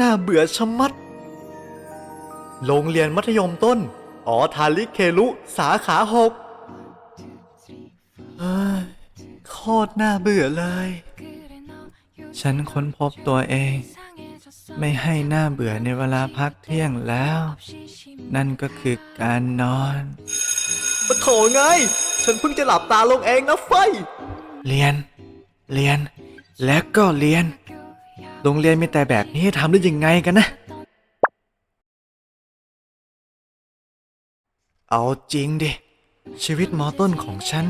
น่าเบื่อชะมัด โรงเรียนมัธยมต้น อ๋อทาริเคลุ สาขาหกเฮ้ยโคตรน่าเบื่อเลย ฉันค้นพบตัวเอง ไม่ให้หน้าเบื่อในเวลาพักเที่ยงแล้ว นั่นก็คือการนอนปะโถไง ฉันเพิ่งจะหลับตาลงเองนะไฟ เรียน เรียน และก็เรียน โรงเรียนมีแต่แบบนี้ทำได้ยังไงกันนะ เอาจริงดิ ชีวิตมอต้นของฉัน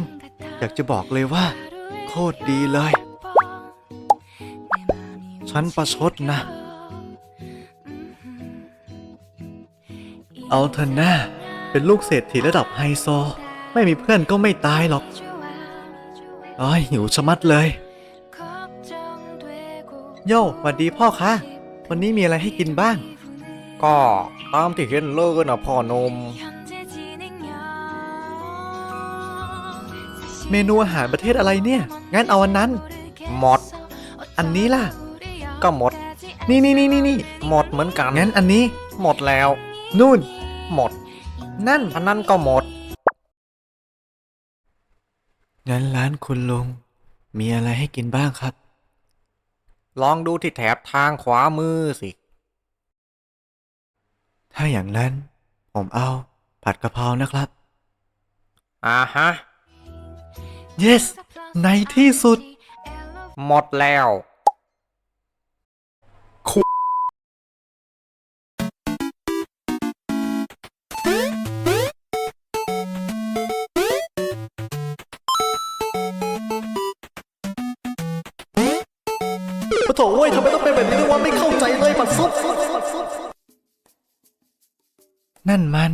อยากจะบอกเลยว่า โคตรดีเลย ฉันประชดนะ เอาเถอะหน้าเป็นลูกเศรษฐีระดับไฮโซ ไม่มีเพื่อนก็ไม่ตายหรอกอ้อยหิวชะมัดเลย โย่หวัดดีพ่อคะ วันนี้มีอะไรให้กินบ้าง ก็ตามที่เห็นเลยนะพ่อหนม เมนูอาหารประเทศอะไรเนี่ย งั้นเอาอันนั้น หมด อันนี้ล่ะ ก็หมด นี่นี่นี่นี่นี่หมดเหมือนกัน งั้นอันนี้ หมดแล้ว นู่น หมด นั่น อันนั้นก็หมด งั้นร้านคุณลุงมีอะไรให้กินบ้างครับ ลองดูที่แถบทางขวามือสิ ถ้าอย่างนั้น ผมเอา ผัดกะเพรานะครับ อ่าฮะ yes ในที่สุด หมดแล้ว โถเว้ยทำไมต้องเป็นแบบนี้ด้วยวะไม่เข้าใจเลยปัดซุบนั่นมัน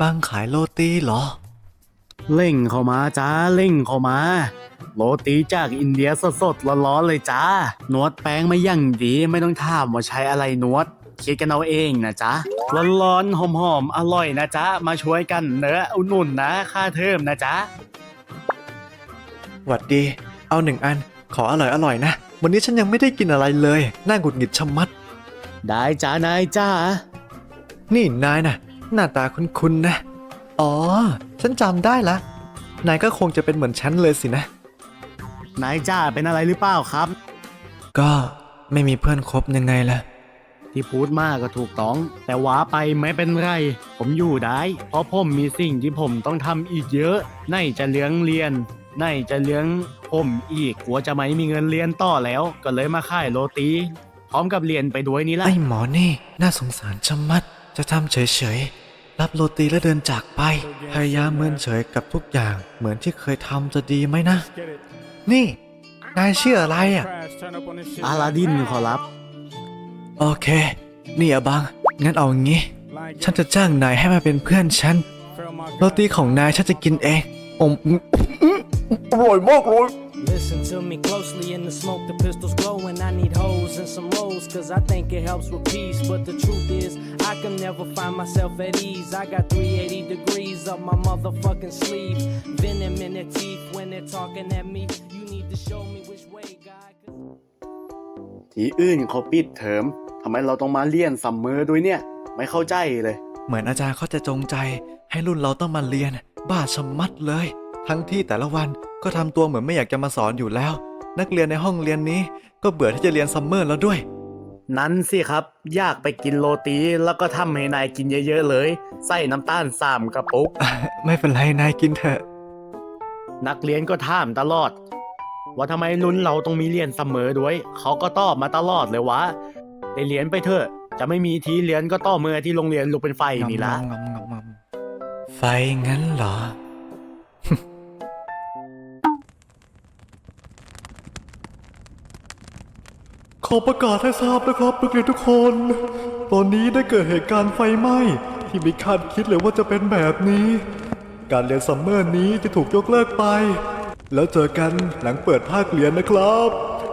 บางขายโรตีเหรอเร่งเข้ามาจ้าเร่งเข้ามา โรตีจากอินเดียสดๆร้อนๆเลยจ้านวดแป้งมาอย่างดีไม่ต้องถามว่าใช้อะไรนวดคิดกันเอาเองนะจ๊ะร้อนๆหอมๆอร่อยนะจ๊ะมาช่วยกันเนื้อะอุดหนุนนะ ค่าเทอมนะจ๊ะหวัดดี เอาหนึ่งอันขออร่อยอร่อยๆนะ วันนี้ฉันยังไม่ได้กินอะไรเลยน่าหงุดหงิดชะมัด ได้จ้านายจ้า นี่นายนะหน้าตาคุ้นๆนะ อ๋อ ฉันจำได้ละ นายก็คงจะเป็นเหมือนฉันเลยสินะ นายจ้าเป็นอะไรหรือเปล่าครับ ก็ไม่มีเพื่อนคบยังไงล่ะ ที่พูดมากก็ถูกต้อง แต่ว่าไปไม่เป็นไร ผมอยู่ได้ เพราะผมมีสิ่งที่ผมต้องทำอีกเยอะไหนจะเลี้ยงเรียน ไหนจะเลี้ยงผมอีกกลัวจะไม่มีเงินเรียนต่อแล้ว ก็เลยมาขายโรตี พร้อมกับเรียนไปด้วยนี่แหละไอ้หมอนี่ น่าสงสารชะมัด จะทำเฉยๆ รับโรตีแล้วเดินจากไป พยายามเมินเฉยกับทุกอย่าง เหมือนที่เคยทำจะดีไหมนะ นี่ นายชื่ออะไรอะ อาลาดินขอรับ โอเค นี่อะบัง งั้นเอาอย่างงี้ ฉันจะจ้างนายให้มาเป็นเพื่อนฉัน โรตีของนายฉันจะกินเองอม อร่อยมากเลย Listen to me closely in the smoke, the pistols glowing. I need hoes and some rolls, cause I think it helps with peace. But the truth is, I can never find myself at ease. I got 380 degrees up my motherfucking sleeve. Venom in their teeth when they're talking at me. You need to show me which way, God. ที่อื่นเขาปิดเทอมทำไมเราต้องมาเรียนซัมเมอร์ด้วยเนี่ย ไม่เข้าใจเลย เหมือนอาจารย์เขาจะจงใจให้รุ่นเราต้องมาเรียน บ้าชะมัดเลย ทั้งที่แต่ละวันก็ทำตัวเหมือนไม่อยากจะมาสอนอยู่แล้ว นักเรียนในห้องเรียนนี้ก็เบื่อที่จะเรียนซัมเมอร์แล้วด้วย นั้นสิครับอยากไปกินโรตีแล้วก็ทำให้นายกินเยอะๆเลย ใส่น้ำตาลสามกระปุก ไม่เป็นไรนายกินเถอะ นักเรียนก็ถามตลอด ว่าทำไมรุ่นเราต้องมีเรียนเสมอด้วย เขาก็ตอบมาตลอดเลยว่าได้เรียนไปเถอะ จะไม่มีที่เรียนก็ต่อเมื่อที่โรงเรียนลุกเป็นไฟนี่ละงำงำงำงำไฟงั้นเหรอ ขอประกาศให้ทราบนะครับนักเรียนทุกคน ตอนนี้ได้เกิดเหตุการณ์ไฟไหม้ที่ไม่คาดคิดเลยว่าจะเป็นแบบนี้ การเรียนซัมเมอร์นี้จะถูกยกเลิกไป แล้วเจอกันหลังเปิดภาคเรียนนะครับ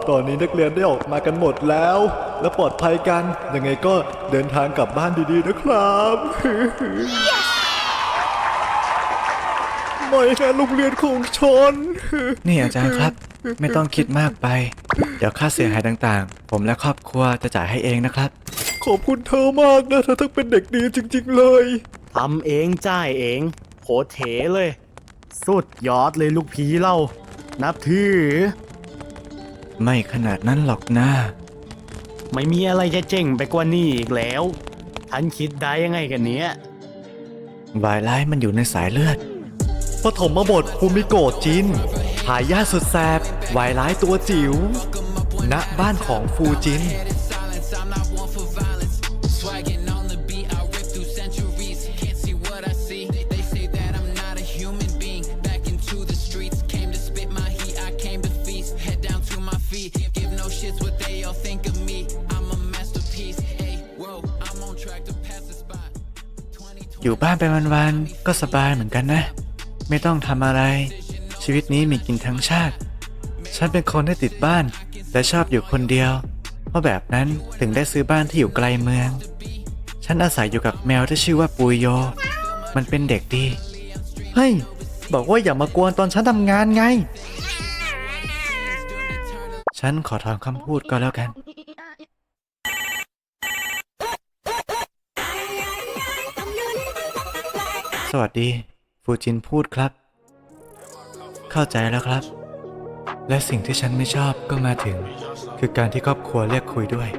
ตอนนี้นักเรียนได้ออกมากันหมดแล้ว และปลอดภัยกัน ยังไงก็เดินทางกลับบ้านดีๆนะครับ ไม่นะโรงเรียนของฉันนี่อาจารย์ครับ ไม่ต้องคิดมากไป เดี๋ยวค่าเสียหายต่าง ผมและครอบครัวจะจ่ายให้เองนะครับ ขอบคุณเธอมากนะเธอทั้งเป็นเด็กดีจริง ๆ เลยทำเองจ่ายเองโหเถเลย สุดยอดเลยลูกผีเรา นับถือ ไม่ขนาดนั้นหรอกนะไม่มีอะไรจะเจ๋งไปกว่านี้อีกแล้วท่านคิดได้ยังไงกันเนี้ยวายร้ายมันอยู่ในสายเลือดปฐมบทภูมิโกะจินหายาสุดแสบวายร้ายตัวจิ๋ว ณบ้านของฟูจิน Swagging on the beat, I rip through centuries. Can't see what I see. They say that I'm not a human being. Back into the streets, came to spit my heat. I came to feast. Head down to my feet. Give no shits what they all think of me. I'm a masterpiece. Hey, whoa, I'm on track to pass the spot. อยู่บ้านไปวันๆ ก็สบายเหมือนกันนะ ไม่ต้องทำอะไร ชีวิตนี้มีกินทั้งชาติ ฉันเป็นคนที่ติดบ้าน และชอบอยู่คนเดียว เพราะแบบนั้นถึงได้ซื้อบ้านที่อยู่ไกลเมือง ฉันอาศัยอยู่กับแมวที่ชื่อว่าปุยโย มันเป็นเด็กดี เฮ้ย บอกว่าอย่ามากวนตอนฉันทำงานไง ฉันขอถอนคำพูดก็แล้วกัน สวัสดี ฟูจินพูดครับ เข้าใจแล้วครับ และสิ่งที่ฉันไม่ชอบก็มาถึง คือการที่ครอบครัวเรียกคุยด้วย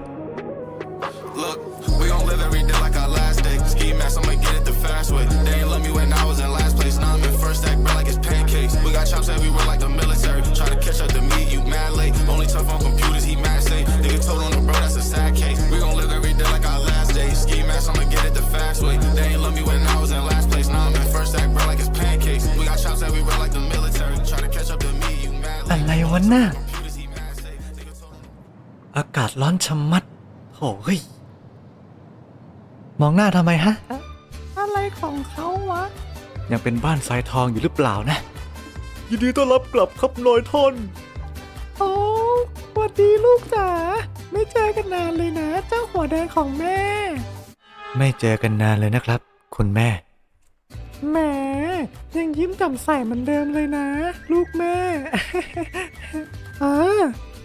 อะ late. ไรวะน่ะ Computers, he mad safe. Nigga told on อากาศร้อนชะมัดโหเฮ้ย มองหน้าทำไมฮะ อะไรของเขาวะ ยังเป็นบ้านทรายทองอยู่หรือเปล่านะ ยินดีต้อนรับกลับครับนอยทอน โอ้สวัสดีลูกจ๋า ไม่เจอกันนานเลยนะ เจ้าหัวแดงของแม่ ไม่เจอกันนานเลยนะครับ คุณแม่ แหม ยังยิ้มแจ่มใสเหมือนเดิมเลยนะ ลูกแม่อ่า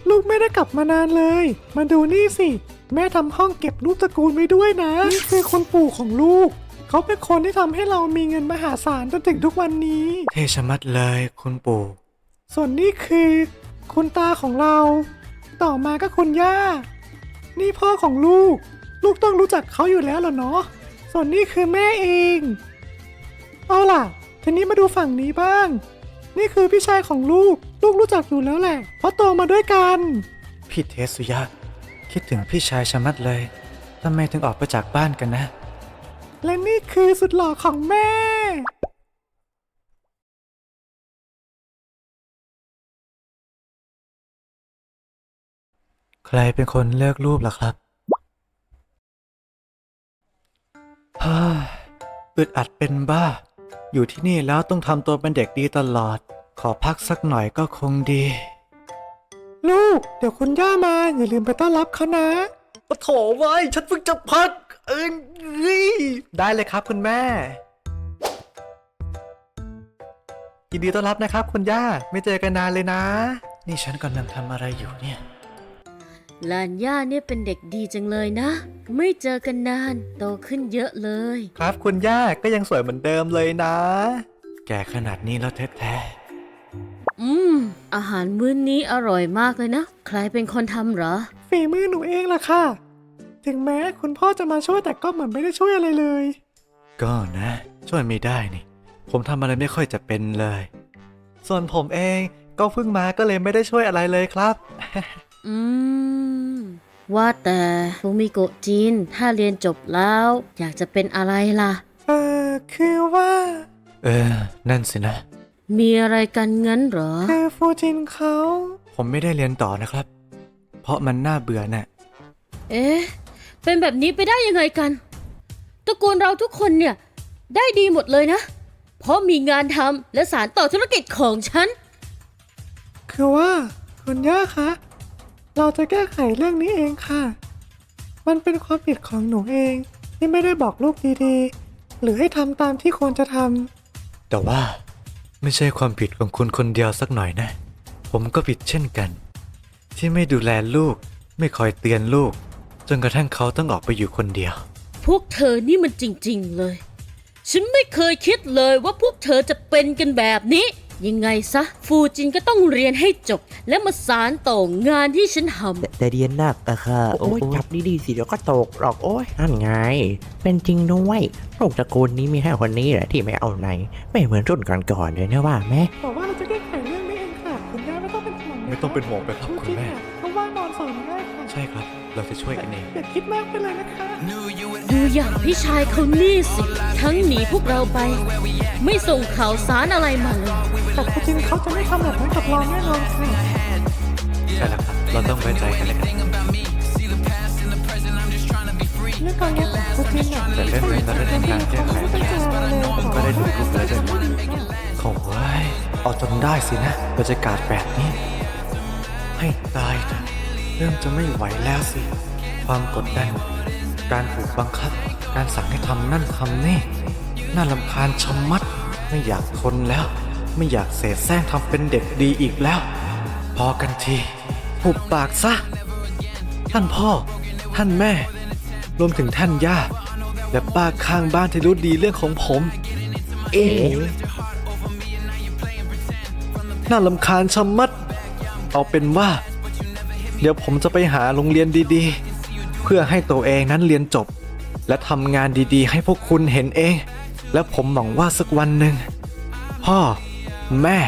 ลูกไม่ได้กลับมานานเลย มาดูนี่สิ แม่ทำห้องเก็บรูปตระกูลไว้ด้วยนะ นี่คือคนปู่ของลูก เขาเป็นคนที่ทำให้เรามีเงินมหาศาลจนถึงทุกวันนี้ เทชะมัดเลยคุณปู่ ส่วนนี่คือ คุณตาของเรา ต่อมาก็คุณย่า นี่พ่อของลูก ลูกต้องรู้จักเขาอยู่แล้วเหรอเนาะส่วนนี่คือแม่เอง เอาล่ะ ทีนี้มาดูฝั่งนี้บ้าง นี่คือพี่ชายของลูก ลูกรู้จักอยู่แล้วแหละ เพราะโตมาด้วยกัน พี่เทสุยะ คิดถึงพี่ชายชะมัดเลยทำไมถึงออกไปจากบ้านกันนะ และนี่คือสุดหล่อของแม่ ใครเป็นคนเลือกรูปล่ะครับเฮ้ยอึดอัดเป็นบ้า อยู่ที่นี่แล้วต้องทำตัวเป็นเด็กดีตลอด ขอพักสักหน่อยก็คงดี ลูก เดี๋ยวคุณย่ามาอย่าลืมไปต้อนรับเขานะปะโถไว้ยฉันเพิ่งจะพัก เอ้ยได้เลยครับคุณแม่ ยินดีต้อนรับนะครับคุณย่า ไม่เจอกันนานเลยนะ นี่ฉันกำลังทำอะไรอยู่เนี่ย ลานย่าเนี่ยเป็นเด็กดีจังเลยนะ ไม่เจอกันนาน โตขึ้นเยอะเลย ครับคุณย่าก็ยังสวยเหมือนเดิมเลยนะ แก่ขนาดนี้แล้วแท้อืม อาหารมื้อนนี้อร่อยมากเลยนะ ใครเป็นคนทำเหรอฝีมือหนูเองล่ะค่ะ ถึงแม้คุณพ่อจะมาช่วยแต่ก็เหมือนไม่ได้ช่วยอะไรเลยๆก็นะ ช่วยไม่ได้นี่ ผมทำอะไรไม่ค่อยจะเป็นเลย ส่วนผมเองก็เพิ่งมาก็เลยไม่ได้ช่วยอะไรเลยครับ อืม ว่าแต่ฟูมิโกะจีนถ้าเรียนจบแล้ว อยากจะเป็นอะไรล่ะ เออคือว่า เออ นั่นสินะ มีอะไรกันงั้นเหรอ คือฟูจินเขา ผมไม่ได้เรียนต่อนะครับ เพราะมันน่าเบื่อน่ะ เอ๊ะ เป็นแบบนี้ไปได้ยังไงกัน ตระกูลเราทุกคนเนี่ย ได้ดีหมดเลยนะ เพราะมีงานทำและสารต่อธุรกิจของฉัน คือว่า คุณย่าคะ เราจะแก้ไขเรื่องนี้เองค่ะ มันเป็นความผิดของหนูเองที่ไม่ได้บอกลูกดีๆ หรือให้ทำตามที่ควรจะทแต่ว่าไม่ใช่ความผิดของคุณคนเดียวสักหน่อยนะ ผมก็ผิดเช่นกัน ที่ไม่ดูแลลูก ไม่คอยเตือนลูก จนกระทั่งเขาต้องออกไปอยู่คนเดียว พวกเธอนี่มันจริง ๆ เลย ฉันไม่เคยคิดเลยว่าพวกเธอจะเป็นกันแบบนี้ ยังไงซะ ฟูจินก็ต้องเรียนให้จบ และมาสารต่องานที่ฉันทำ แต่เรียนหนักอะค่ะ โอ้ยจับดีๆสิเดี๋ยวก็ตกหรอกโอ้ยนั่นไง เป็นจริงด้วยโลกตระกูลนี้มีแค่คนนี้แหละที่ไม่เอาไหน ไม่เหมือนรุ่นก่อนๆเลยนะว่าแม่บอกว่าเราจะแก้ไขเรื่องนี้เองค่ะ คุณย่าไม่ต้องเป็นห่วงไม่ต้องเป็นห่วงไปครับ ช่ครับ เราจะช่วยกันเอง อย่าคิดมากไปเลยนะคะ Knew you would ดูอย่างพี่ชายเขานี่สิ ทั้งหนีพวกเราไป ไม่ส่งข่าวสารอะไรมาเลย แต่คุณจริงเขาจะไม่ทำแบบนั้นกับเราแน่นอนค่ะ ใช่แล้วครับ เราต้องไว้ใจกันและกัน about me. See the past and the present, I'm just trying to be free. เรื่องการงานของคุณจริงอะแต่เรื่องนี้เราได้ทำการแก้ไขเขาไม่ต้องเจออะไรเลยผมก็ได้ดูรูปแล้วด้วยโอ้ยเอาจนได้สินะบรรยากาศแบบนี้ ให้ตายเถอะ เริ่มจะไม่ไหวแล้วสิ ความกดดัน การถูกบังคับ การสั่งให้ทำนั่นทำนี่ น่าลำคาญชะมัด ไม่อยากทนแล้ว ไม่อยากเสแสร้งทำเป็นเด็กดีอีกแล้ว พอกันทีหุบปากซะ ท่านพ่อ ท่านแม่ รวมถึงท่านย่า และป้าข้างบ้านที่รู้ดีเรื่องของผม เอ๋น่าลำคาญชะมัด เอาเป็นว่า เดี๋ยวผมจะไปหาโรงเรียนดีๆ เพื่อให้ตัวเองนั้นเรียนจบ และทำงานดีๆ ให้พวกคุณเห็นเอง และผมหวังว่าสักวันหนึ่ง พ่อ แม่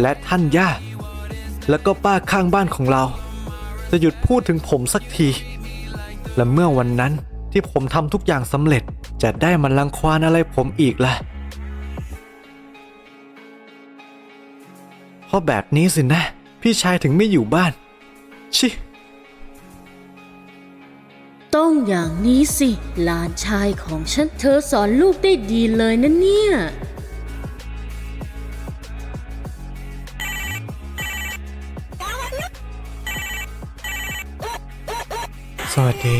และท่านย่า แล้วก็ป้าข้างบ้านของเรา จะหยุดพูดถึงผมสักที และเมื่อวันนั้นที่ผมทำทุกอย่างสำเร็จจะได้มันรังควานอะไรผมอีกล่ะเพราะแบบนี้สินะ พี่ชายถึงไม่อยู่บ้าน ชิ ต้องอย่างนี้สิ หลานชายของฉันเธอสอนลูกได้ดีเลยนะเนี่ย สวัสดี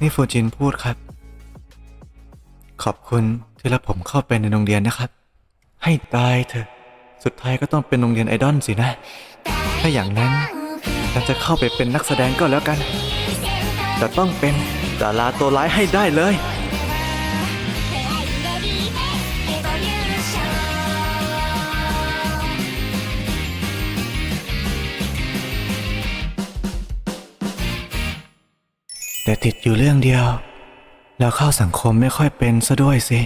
นี่ฟูจินพูดครับ ขอบคุณที่รับผมเข้าไปในโรงเรียนนะครับ ให้ตายเถอะ สุดท้ายก็ต้องเป็นโรงเรียนไอดอลสินะ ถ้าอย่างนั้น ฉันจะเข้าไปเป็นนักแสดงก็แล้วกันจะต้องเป็นดาราตัวร้ายให้ได้เลย แต่ติดอยู่เรื่องเดียว แล้วเข้าสังคมไม่ค่อยเป็นซะด้วยสิ